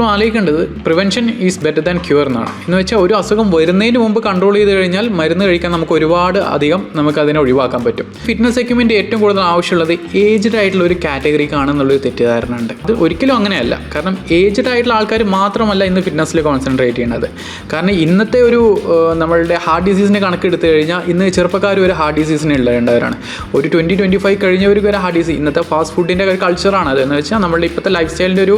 എപ്പോഴും ആലോചിക്കേണ്ടത് prevention is better than cure എന്നാണ്. എന്ന് വെച്ചാൽ ഒരു അസുഖം വരുന്നതിന് മുമ്പ് കൺട്രോൾ ചെയ്ത് കഴിഞ്ഞാൽ മരുന്ന് കഴിക്കാൻ നമുക്ക് ഒരുപാട് അധികം നമുക്ക് അതിനെ ഒഴിവാക്കാൻ പറ്റും. ഫിറ്റ്നസ് എക്യുപ്മെന്റ് ഏറ്റവും കൂടുതൽ ആവശ്യമുള്ളത് ഏജ്ഡ് ആയിട്ടുള്ള ഒരു കാറ്റഗറിക്കാണെന്നുള്ളൊരു തെറ്റിദ്ധാരണ ഉണ്ട്. അത് ഒരിക്കലും അങ്ങനെയല്ല. കാരണം ഏജ്ഡ് ആയിട്ടുള്ള ആൾക്കാർ മാത്രമല്ല ഇന്ന് ഫിറ്റ്നസ്സിൽ കോൺസെൻട്രേറ്റ് ചെയ്യുന്നത് കാരണം ഇന്നത്തെ ഒരു നമ്മളുടെ ഹാർട്ട് ഡിസീസിനെ കണക്കെടുത്ത് കഴിഞ്ഞാൽ ഇന്ന് ചെറുപ്പക്കാർ ഒരു ഹാർട്ട് ഡിസീസിന് ഉള്ളവരാണ് ഒരു ട്വന്റി ട്വന്റി ഫൈവ് കഴിഞ്ഞവർക്ക് വരെ ഹാർട്ട് ഡിസീസ് ഇന്നത്തെ ഫാസ്റ്റ് ഫുഡിന്റെ ഒരു കൾച്ചറാണ് അത് എന്ന് വെച്ചാൽ നമ്മളുടെ ഇപ്പോഴത്തെ ലൈഫ് സ്റ്റൈലിന്റെ ഒരു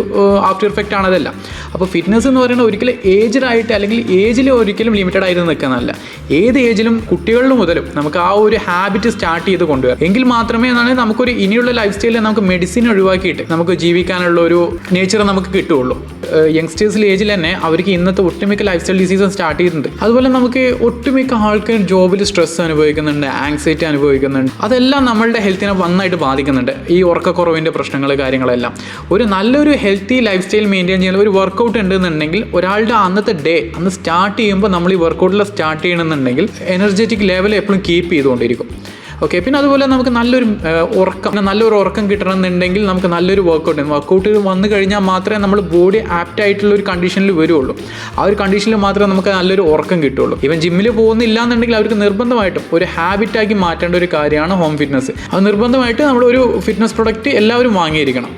ആഫ്റ്റർ ഇഫക്റ്റ് ആണ് അതെല്ലാം അപ്പോൾ ഫിറ്റ്നസ് എന്ന് പറയുന്നത് ഒരിക്കലും ഏജ്ഡ് ആയിട്ട് അല്ലെങ്കിൽ ഏജിൽ ഒരിക്കലും ലിമിറ്റഡ് ആയിട്ട് നിൽക്കുന്നതല്ല. ഏത് ഏജിലും കുട്ടികളിൽ മുതലും നമുക്ക് ആ ഒരു ഹാബിറ്റ് സ്റ്റാർട്ട് ചെയ്ത് കൊണ്ടുവരാം. എങ്കിൽ മാത്രമേ എന്നാണെങ്കിൽ നമുക്കൊരു ഇനിയുള്ള ലൈഫ് സ്റ്റൈലിൽ നമുക്ക് മെഡിസിൻ ഒഴിവാക്കിയിട്ട് നമുക്ക് ജീവിക്കാനുള്ള ഒരു നേച്ചർ നമുക്ക് കിട്ടുകയുള്ളൂ. യങ്സ്റ്റേഴ്സിൽ ഏജിൽ തന്നെ അവർക്ക് ഇന്നത്തെ ഒട്ടുമിക്ക ലൈഫ് സ്റ്റൈൽ ഡിസീസും സ്റ്റാർട്ട് ചെയ്തിട്ടുണ്ട്. അതുപോലെ നമുക്ക് ഒട്ടുമിക്ക ആൾക്കാർ ജോബിൽ സ്ട്രെസ് അനുഭവിക്കുന്നുണ്ട് ആങ്സൈറ്റി അനുഭവിക്കുന്നുണ്ട്. അതെല്ലാം നമ്മളുടെ ഹെൽത്തിനെ നന്നായിട്ട് ബാധിക്കുന്നുണ്ട്. ഈ ഉറക്കക്കുറവിന്റെ പ്രശ്നങ്ങൾ കാര്യങ്ങളെല്ലാം. ഒരു നല്ലൊരു ഹെൽത്തി ലൈഫ് സ്റ്റൈൽ മെയിന്റെയിൻ ചെയ്യുന്ന ഒരു വർക്കൗട്ട് ഉണ്ടെന്നുണ്ടെങ്കിൽ ഒരാളുടെ അന്നത്തെ ഡേ അന്ന് സ്റ്റാർട്ട് ചെയ്യുമ്പോൾ നമ്മൾ ഈ വർക്കൗട്ടിൽ സ്റ്റാർട്ട് ചെയ്യണമെന്നുണ്ടെങ്കിൽ എനർജറ്റിക് ലെവൽ എപ്പോഴും കീപ്പ് ചെയ്തുകൊണ്ടിരിക്കും. ഓക്കെ പിന്നെ അതുപോലെ നമുക്ക് നല്ലൊരു ഉറക്കം നല്ലൊരു ഉറക്കം കിട്ടണമെന്നുണ്ടെങ്കിൽ നമുക്ക് നല്ലൊരു വർക്കൗട്ട് വർക്കൗട്ട് വന്നു കഴിഞ്ഞാൽ മാത്രമേ നമ്മൾ ബോഡി ആപ്റ്റ് ആയിട്ടുള്ള ഒരു കണ്ടീഷനിൽ വരുള്ളൂ. ആ ഒരു കണ്ടീഷനിൽ മാത്രമേ നമുക്ക് നല്ലൊരു ഉറക്കം കിട്ടുള്ളൂ. ഇവൻ ജിമ്മിൽ പോകുന്നില്ല എന്നുണ്ടെങ്കിൽ അവർക്ക് നിർബന്ധമായിട്ടും ഒരു ഹാബിറ്റാക്കി മാറ്റേണ്ട ഒരു കാര്യമാണ് ഹോം ഫിറ്റ്നസ് അത് നിർബന്ധമായിട്ട് നമ്മൾ ഒരു ഫിറ്റ്നസ് പ്രൊഡക്റ്റ് എല്ലാവരും വാങ്ങിയിരിക്കണം.